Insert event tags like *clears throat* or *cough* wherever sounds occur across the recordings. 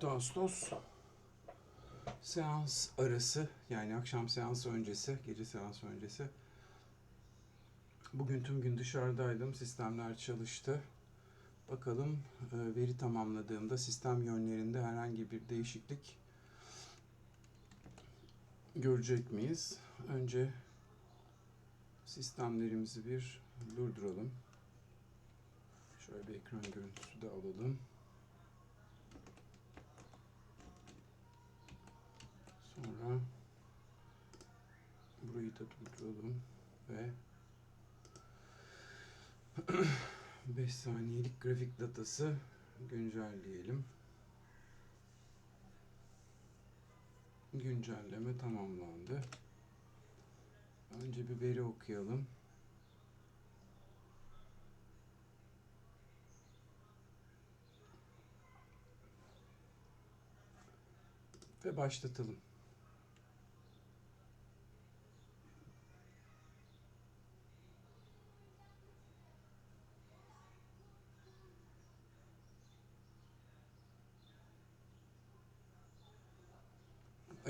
4 Ağustos seans arası yani akşam seansı öncesi, gece seansı öncesi. Bugün tüm gün dışarıdaydım. Sistemler çalıştı. Bakalım e, veri tamamladığımda sistem yönlerinde herhangi bir değişiklik görecek miyiz? Önce sistemlerimizi bir durduralım. Şöyle bir ekran görüntüsü de alalım. Sonra burayı da durduralım ve *clears throat* 5 saniyelik grafik datası güncelleyelim. Güncelleme tamamlandı. Önce bir veri okuyalım. Ve başlatalım.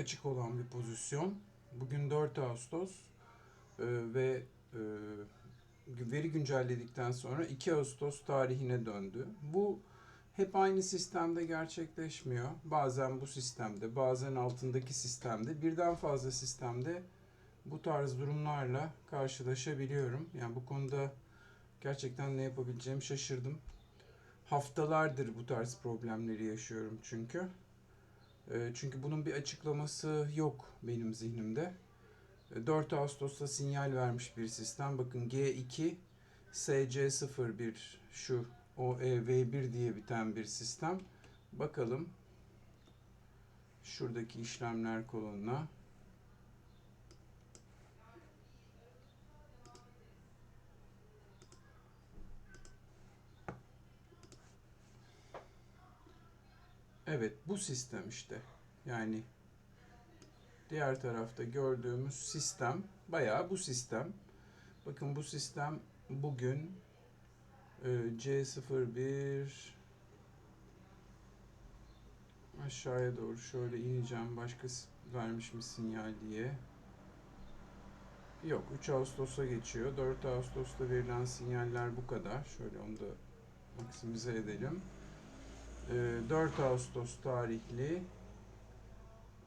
Açık olan bir pozisyon. Bugün 4 Ağustos e, ve e, veri güncelledikten sonra 2 Ağustos tarihine döndü. Bu hep aynı sistemde gerçekleşmiyor. Bazen bu sistemde, bazen altındaki sistemde, birden fazla sistemde bu tarz durumlarla karşılaşabiliyorum. Yani bu konuda gerçekten ne yapabileceğimi şaşırdım. Haftalardır bu tarz problemleri yaşıyorum çünkü. E, Çünkü bunun bir açıklaması yok benim zihnimde. E, 4 Ağustos'ta sinyal vermiş bir sistem. Bakın G2 SC01 şu OEV1 diye biten bir sistem. Bakalım şuradaki işlemler kolonuna. Evet bu sistem işte. Yani diğer tarafta gördüğümüz sistem bayağı bu sistem. Bakın bu sistem bugün e, C01 aşağıya doğru şöyle ineceğim. Başka vermiş mi sinyal diye. Yok 3 Ağustos'a geçiyor. 4 Ağustos'ta verilen sinyaller bu kadar. Şöyle onu da maksimize edelim. Ee, 4 Ağustos tarihli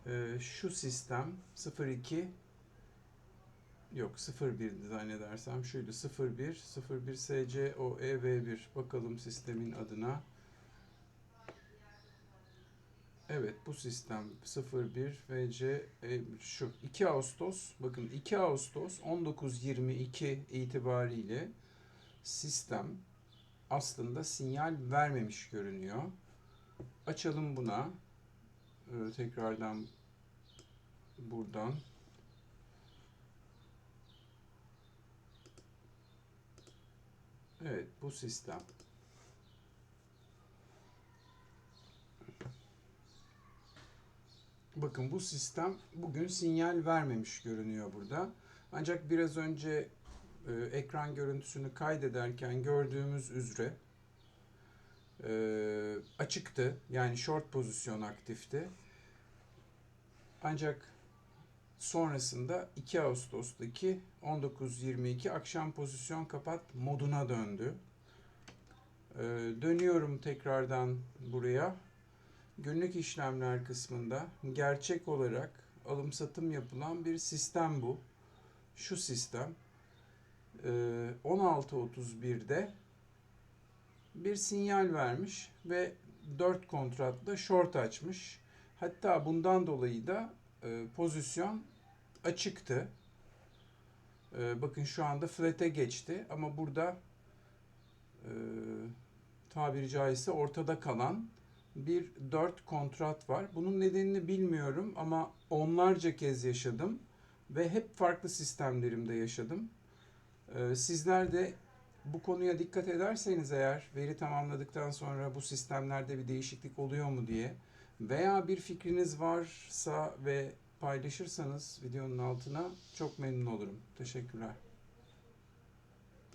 e, şu sistem 02 yok 01 zannedersem şuydu 01 01 SCOEV1 bakalım sistemin adına. Evet bu sistem 01 VC e, şu 2 Ağustos bakın 2 Ağustos 19.22 itibariyle sistem aslında sinyal vermemiş görünüyor. Açalım buna. Ee, tekrardan buradan. Evet, bu sistem. Bakın bu sistem bugün sinyal vermemiş görünüyor burada. Ancak biraz önce e, ekran görüntüsünü kaydederken gördüğümüz üzere e, açıktı. Yani short pozisyon aktifti. Ancak sonrasında 2 Ağustos'taki 19.22 akşam pozisyon kapat moduna döndü. E, dönüyorum tekrardan buraya. Günlük işlemler kısmında gerçek olarak alım satım yapılan bir sistem bu. Şu sistem. E, 16.31'de bir sinyal vermiş ve 4 kontratla short açmış. Hatta bundan dolayı da e, pozisyon açıktı. E, bakın şu anda flat'e geçti ama burada e, tabiri caizse ortada kalan bir 4 kontrat var. Bunun nedenini bilmiyorum ama onlarca kez yaşadım ve hep farklı sistemlerimde yaşadım. E, sizler de bu konuya dikkat ederseniz eğer veri tamamladıktan sonra bu sistemlerde bir değişiklik oluyor mu diye veya bir fikriniz varsa ve paylaşırsanız videonun altına çok memnun olurum. Teşekkürler.